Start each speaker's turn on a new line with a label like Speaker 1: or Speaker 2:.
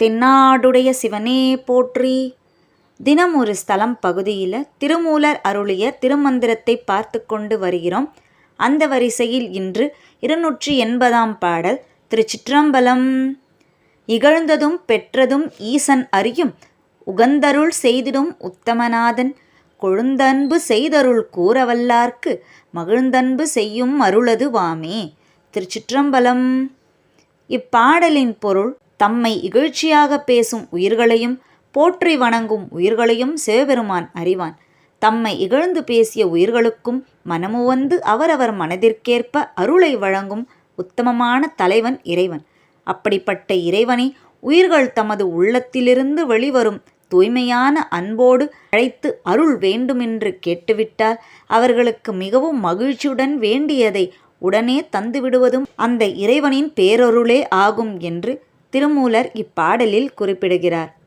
Speaker 1: தென்னாடுடைய சிவனே போற்றி. தினம் ஒரு ஸ்தலம் பகுதியில் திருமூலர் அருளிய திருமந்திரத்தை பார்த்து கொண்டு வருகிறோம். அந்த வரிசையில் இன்று இருநூற்றி எண்பதாம் பாடல் திருச்சிற்றம்பலம். இகழ்ந்ததும் பெற்றதும் ஈசன் அறியும் உகந்தருள் செய்திடும் உத்தமநாதன். கொழுந்தன்பு செய்தருள் கூறவல்லார்க்கு மகிழ்ந்தன்பு செய்யும் அருளது வாமே திருச்சிற்றம்பலம். இப்பாடலின் பொருள் தம்மை இகழ்ச்சியாக பேசும் உயிர்களையும் போற்றி வணங்கும் உயிர்களையும் சிவபெருமான் அறிவான். தம்மை இகழ்ந்து பேசிய உயிர்களுக்கும் மனமுவந்து அவரவர் மனதிற்கேற்ப அருளை வழங்கும் உத்தமமான தலைவன் இறைவன். அப்படிப்பட்ட இறைவனை உயிர்கள் தமது உள்ளத்திலிருந்து வெளிவரும் தூய்மையான அன்போடு அழைத்து அருள் வேண்டுமென்று கேட்டுவிட்டால் அவர்களுக்கு மிகவும் மகிழ்ச்சியுடன் வேண்டியதை உடனே தந்துவிடுவதும் அந்த இறைவனின் பேரருளே ஆகும் என்று திருமூலர் இப்பாடலில் குறிப்பிடுகிறார்.